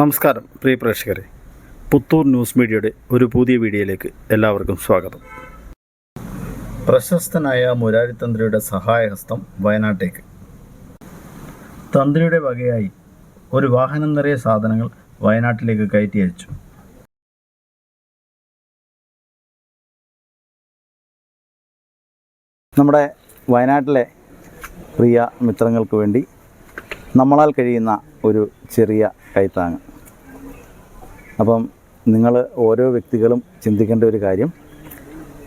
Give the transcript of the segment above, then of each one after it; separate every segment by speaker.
Speaker 1: നമസ്കാരം പ്രിയ പ്രേക്ഷകരെ. പുത്തൂർ ന്യൂസ് മീഡിയയുടെ ഒരു പുതിയ വീഡിയോയിലേക്ക് എല്ലാവർക്കും സ്വാഗതം. പ്രശസ്തനായ മുരാരി തന്ത്രിയുടെ സഹായഹസ്തം വയനാട്ടേക്ക്. തന്ത്രിയുടെ വകയായി ഒരു വാഹനം നിറയെ സാധനങ്ങൾ വയനാട്ടിലേക്ക് കയറ്റി അയച്ചു. നമ്മുടെ വയനാട്ടിലെ പ്രിയ മിത്രങ്ങൾക്ക് വേണ്ടി നമ്മളാൽ കഴിയുന്ന ഒരു ചെറിയ കൈത്താങ്ങ്. അപ്പം നിങ്ങൾ ഓരോ വ്യക്തികളും ചിന്തിക്കേണ്ട ഒരു കാര്യം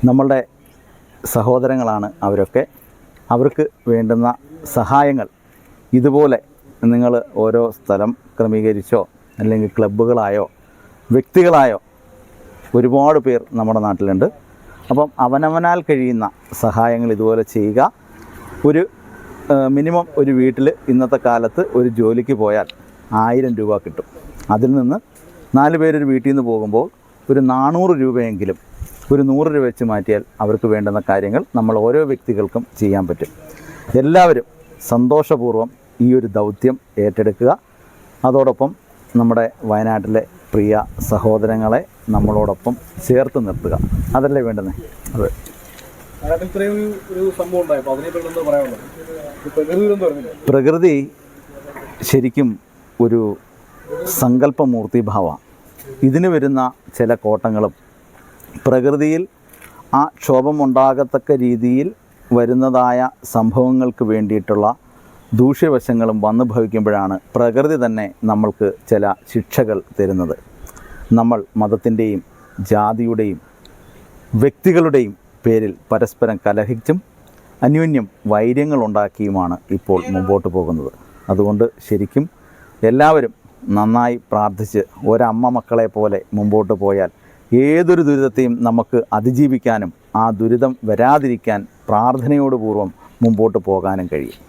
Speaker 1: നമ്മളുടെ സഹോദരങ്ങളാണ് അവരൊക്കെ. അവർക്ക് വേണ്ടുന്ന സഹായങ്ങൾ ഇതുപോലെ നിങ്ങൾ ഓരോ സ്ഥലം ക്രമീകരിച്ചോ അല്ലെങ്കിൽ ക്ലബ്ബുകളായോ വ്യക്തികളായോ ഒരുപാട് പേർ നമ്മുടെ നാട്ടിലുണ്ട്. അപ്പം അവനവനാൽ കഴിയുന്ന സഹായങ്ങൾ ഇതുപോലെ ചെയ്യുക. ഒരു മിനിമം ഒരു വീട്ടിൽ ഇന്നത്തെ കാലത്ത് ഒരു ജോലിക്ക് പോയാൽ ആയിരം രൂപ കിട്ടും. അതിൽ നിന്ന് നാല് പേരൊരു വീട്ടിൽ നിന്ന് പോകുമ്പോൾ ഒരു നാനൂറ് രൂപയെങ്കിലും ഒരു നൂറ് രൂപ വെച്ച് മാറ്റിയാൽ അവർക്ക് വേണ്ടുന്ന കാര്യങ്ങൾ നമ്മൾ ഓരോ വ്യക്തികൾക്കും ചെയ്യാൻ പറ്റും. എല്ലാവരും സന്തോഷപൂർവം ഈ ഒരു ദൗത്യം ഏറ്റെടുക്കുക. അതോടൊപ്പം നമ്മുടെ വയനാട്ടിലെ പ്രിയ സഹോദരങ്ങളെ നമ്മളോടൊപ്പം ചേർത്ത് നിർത്തുക. അതല്ലേ വേണ്ടുന്നത് അതെ.
Speaker 2: പ്രകൃതി
Speaker 1: ശരിക്കും ഒരു സങ്കല്പമൂർത്തിഭാവ. ഇതിന് വരുന്ന ചില കോട്ടങ്ങളും പ്രകൃതിയിൽ ആ ക്ഷോഭമുണ്ടാകത്തക്ക രീതിയിൽ വരുന്നതായ സംഭവങ്ങൾക്ക് വേണ്ടിയിട്ടുള്ള ദൂഷ്യവശങ്ങളും വന്നു ഭവിക്കുമ്പോഴാണ് പ്രകൃതി തന്നെ നമ്മൾക്ക് ചില ശിക്ഷകൾ തരുന്നത്. നമ്മൾ മതത്തിന്റെയും ജാതിയുടെയും വ്യക്തികളുടെയും പേരിൽ പരസ്പരം കലഹിച്ചും അന്യോന്യം വൈര്യങ്ങളുണ്ടാക്കിയുമാണ് ഇപ്പോൾ മുമ്പോട്ട് പോകുന്നത്. അതുകൊണ്ട് ശരിക്കും എല്ലാവരും നന്നായി പ്രാർത്ഥിച്ച് ഒരമ്മ മക്കളെ പോലെ മുമ്പോട്ട് പോയാൽ ഏതൊരു ദുരിതത്തെയും നമുക്ക് അതിജീവിക്കാനും ആ ദുരിതം വരാതിരിക്കാൻ പ്രാർത്ഥനയോടുപൂർവം മുമ്പോട്ട് പോകാനും കഴിയും.